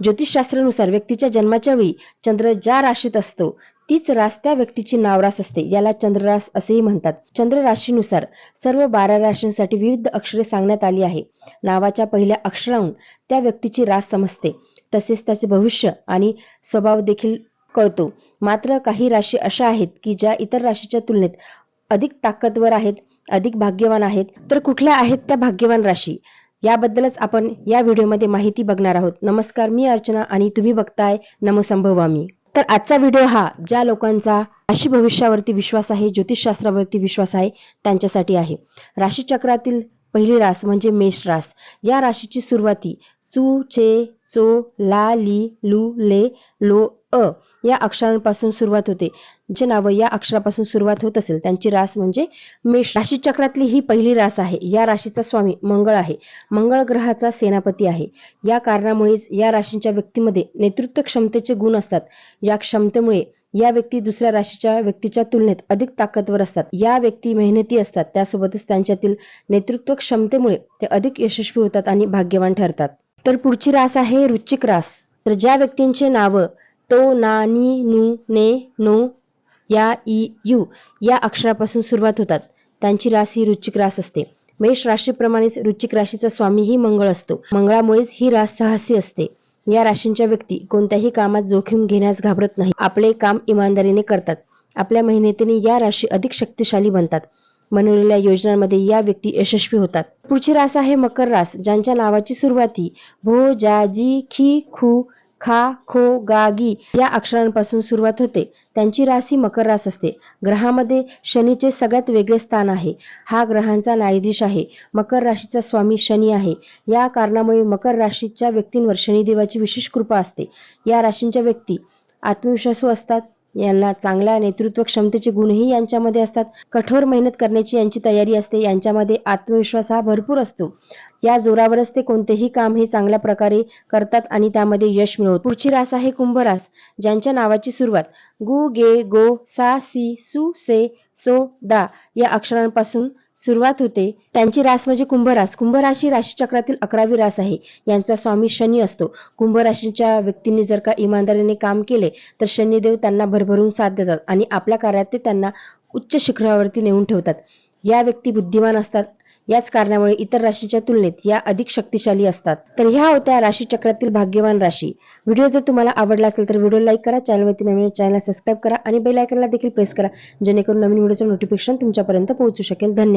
ज्योतिषशास्त्रानुसार व्यक्तीच्या जन्माच्या वेळी चंद्र ज्या राशीत असतो तीच रास त्या व्यक्तीची नावरास असते याला चंद्ररास असेही म्हणतात. चंद्र राशीनुसार सर्व बारा राशींसाठी विविध अक्षरे सांगण्यात आली आहे. नावाच्या पहिल्या अक्षराहून त्या व्यक्तीची रास समजते. तसेच त्याचे भविष्य आणि स्वभाव देखील कळतो. मात्र काही राशी अशा आहेत की ज्या इतर राशीच्या तुलनेत अधिक ताकदवर आहेत अधिक भाग्यवान आहेत. तर कुठल्या आहेत त्या भाग्यवान राशी? याबद्दलच आपण या व्हिडिओमध्ये माहिती बघणार आहोत. नमस्कार मी अर्चना आणि तुम्ही बघताय नमसंभवामी. तर आजचा व्हिडिओ हा ज्या लोकांचा राशी भविष्यावरती विश्वास आहे ज्योतिषशास्त्रावरती विश्वास आहे त्यांच्यासाठी आहे. राशीचक्रातील पहिली रास म्हणजे मेष रास. या राशीची सुरुवाती सु चे चो ला ली लू ले लो अ या अक्षरांपासून सुरुवात होते. जे नावं या अक्षरापासून सुरुवात होत असेल त्यांची रास म्हणजे मेष. राशी चक्रातली ही पहिली रास आहे. या राशीचा स्वामी मंगळ आहे. मंगळ ग्रहाचा सेनापती आहे. या कारणामुळेच या राशींच्या व्यक्तीमध्ये नेतृत्व क्षमतेचे गुण असतात. या क्षमतेमुळे या व्यक्ती दुसऱ्या राशीच्या व्यक्तीच्या तुलनेत अधिक ताकदवर असतात. या व्यक्ती मेहनती असतात. त्यासोबतच त्यांच्यातील नेतृत्व क्षमतेमुळे ते अधिक यशस्वी होतात आणि भाग्यवान ठरतात. तर पुढची रास आहे रुचिक रास. तर ज्या व्यक्तींचे नावं तो ना नी नू ने नो या ई यू या अक्षरापासून सुरुवात होतात. त्यांची रास ही रुचिक रास असते. मेष राशीप्रमाणेच रुचिक राशीचा स्वामीही मंगळ असतो. मंगळामुळेच ही रास साहसी असते. या राशींच्या व्यक्ती कोणत्याही कामात जोखीम घेण्यास घाबरत नाही आपले काम इमानदारीने करतात. आपल्या मेहनतीने या राशी अधिक शक्तिशाली बनतात. बनवलेल्या योजनांमध्ये या व्यक्ती यशस्वी होतात. पुढची रास आहे मकर रास ज्यांच्या नावाची सुरुवाती भो जा जी खी खू खा खो गा गी या अक्षरांपासून सुरुवात होते. त्यांची राशी मकर रास असते. ग्रहामध्ये शनीचे सगळ्यात वेगळे स्थान आहे. हा ग्रहांचा न्यायाधीश आहे. मकर राशीचा स्वामी शनी आहे. या कारणामुळे मकर राशीच्या व्यक्तींवर शनिदेवाची विशेष कृपा असते. या राशींच्या व्यक्ती आत्मविश्वासू असतात. यांना चांगल्या नेतृत्व क्षमतेचे गुणही यांच्यामध्ये असतात. कठोर मेहनत करण्याची यांची तयारी असते. यांच्यामध्ये आत्मविश्वास हा भरपूर असतो. या जोरावरच ते कोणतेही काम हे चांगल्या प्रकारे करतात आणि त्यामध्ये यश मिळवत पुढची रास आहे कुंभरास ज्यांच्या नावाची सुरुवात गु गे गो सा सी सु से सो दा या अक्षरांपासून सुरुवात होते. त्यांची रास म्हणजे कुंभरास. कुंभराशी राशीचक्रातील अकरावी रास आहे. यांचा स्वामी शनी असतो. कुंभ राशीच्या व्यक्तींनी जर का इमानदारीने काम केले तर शनिदेव त्यांना भरभरून साथ देतात आणि आपल्या कार्यात ते त्यांना उच्च शिखरावरती नेऊन ठेवतात. या व्यक्ती बुद्धिमान असतात. याच कारणामुळे इतर राशीच्या तुलनेत या अधिक शक्तिशाली असतात. तर ह्या होत्या राशी चक्रातील भाग्यवान राशी. व्हिडिओ जर तुम्हाला आवडला असेल तर व्हिडिओ लाईक करा चॅनलवरती नवीन चॅनल सबस्क्राईब करा आणि बेल आयकनला देखील प्रेस करा जेणेकरून नवीन व्हिडिओचं नोटिफिकेशन तुमच्यापर्यंत पोहोचू शकेल. धन्यवाद.